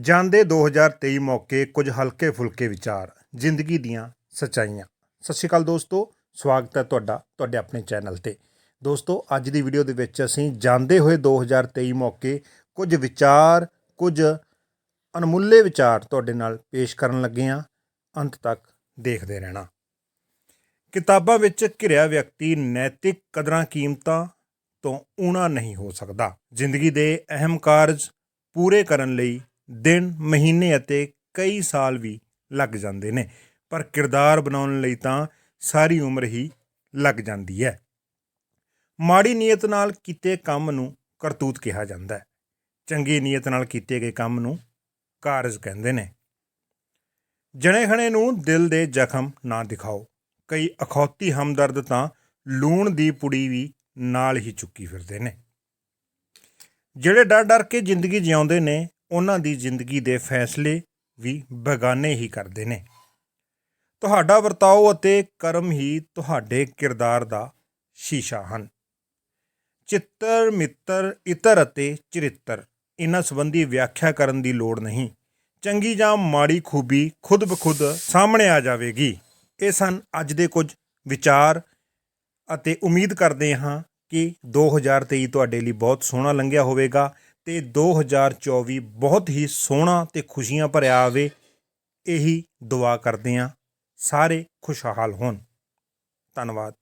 ਜਾਂਦੇ 2023 ਮੌਕੇ ਕੁਝ ਹਲਕੇ ਫੁਲਕੇ ਵਿਚਾਰ, ਜ਼ਿੰਦਗੀ ਦੀਆਂ ਸੱਚਾਈਆਂ। ਸਤਿ ਸ਼੍ਰੀ ਅਕਾਲ ਦੋਸਤੋ, ਸਵਾਗਤ ਹੈ ਤੁਹਾਡਾ, ਤੁਹਾਡੇ ਆਪਣੇ ਚੈਨਲ ਤੇ। ਦੋਸਤੋ, ਅੱਜ ਦੀ ਵੀਡੀਓ ਦੇ ਵਿੱਚ ਅਸੀਂ ਜਾਂਦੇ ਹੋਏ 2023 ਮੌਕੇ ਕੁਝ ਵਿਚਾਰ, ਕੁਝ ਅਣਮੁੱਲੇ ਵਿਚਾਰ ਤੁਹਾਡੇ ਨਾਲ ਪੇਸ਼ ਕਰਨ ਲੱਗੇ ਹਾਂ। ਅੰਤ ਤੱਕ ਦੇਖਦੇ ਰਹਿਣਾ। ਕਿਤਾਬਾਂ ਵਿੱਚ ਘਿਰਿਆ ਵਿਅਕਤੀ ਨੈਤਿਕ ਕਦਰਾਂ ਕੀਮਤਾਂ ਤੋਂ ਊਣਾ ਨਹੀਂ ਹੋ ਸਕਦਾ। ਜ਼ਿੰਦਗੀ ਦੇ ਅਹਿਮ ਕਾਰਜ ਪੂਰੇ ਕਰਨ ਲਈ ਦਿਨ, ਮਹੀਨੇ ਅਤੇ ਕਈ ਸਾਲ ਵੀ ਲੱਗ ਜਾਂਦੇ ਨੇ। ਪਰ ਕਿਰਦਾਰ ਬਣਾਉਣ ਲਈ ਤਾਂ ਸਾਰੀ ਉਮਰ ਹੀ ਲੱਗ ਜਾਂਦੀ ਹੈ। ਮਾੜੀ ਨੀਅਤ ਨਾਲ ਕੀਤੇ ਕੰਮ ਨੂੰ ਕਰਤੂਤ ਕਿਹਾ ਜਾਂਦਾ ਹੈ। ਚੰਗੀ ਨੀਅਤ ਨਾਲ ਕੀਤੇ ਗਏ ਕੰਮ ਨੂੰ ਕਾਰਜ ਕਹਿੰਦੇ ਨੇ। ਜਣੇ ਖਣੇ ਨੂੰ ਦਿਲ ਦੇ ਜ਼ਖਮ ਨਾ ਦਿਖਾਓ। ਕਈ ਅਖੌਤੀ ਹਮਦਰਦ ਤਾਂ ਲੂਣ ਦੀ ਪੁੜੀ ਵੀ ਨਾਲ ਹੀ ਚੁੱਕੀ ਫਿਰਦੇ ਨੇ। ਜਿਹੜੇ ਡਰ ਡਰ ਕੇ ਜ਼ਿੰਦਗੀ ਜਿਉਂਦੇ ਨੇ ਉਹਨਾਂ ਦੀ ਜ਼ਿੰਦਗੀ ਦੇ ਫੈਸਲੇ ਵੀ ਬੇਗਾਨੇ ਹੀ ਕਰਦੇ ਨੇ। ਤੁਹਾਡਾ ਵਰਤਾਓ ਅਤੇ ਕਰਮ ਹੀ ਤੁਹਾਡੇ ਕਿਰਦਾਰ ਦਾ ਸ਼ੀਸ਼ਾ ਹਨ। ਚਿੱਤਰ, ਮਿੱਤਰ, ਇਤਰ ਅਤੇ ਚਰਿੱਤਰ, ਇਹਨਾਂ ਸੰਬੰਧੀ ਵਿਆਖਿਆ ਕਰਨ ਦੀ ਲੋੜ ਨਹੀਂ। ਚੰਗੀ ਜਾਂ ਮਾੜੀ ਖੂਬੀ ਖੁਦ ਬਖੁਦ ਸਾਹਮਣੇ ਆ ਜਾਵੇਗੀ। ਇਹ ਸਨ ਅੱਜ ਦੇ ਕੁਝ ਵਿਚਾਰ ਅਤੇ ਉਮੀਦ ਕਰਦੇ ਹਾਂ ਕਿ 2023 ਤੁਹਾਡੇ ਲਈ ਬਹੁਤ ਸੋਹਣਾ ਲੰਘਿਆ ਹੋਵੇਗਾ। ਤੇ 2024 ਬਹੁਤ ਹੀ ਸੋਹਣਾ ਤੇ ਖੁਸ਼ੀਆਂ ਭਰਿਆ ਆਵੇ, ਇਹੀ ਦੁਆ ਕਰਦੇ ਹਾਂ, ਸਾਰੇ ਖੁਸ਼ਹਾਲ ਹੋਣ। ਧੰਨਵਾਦ।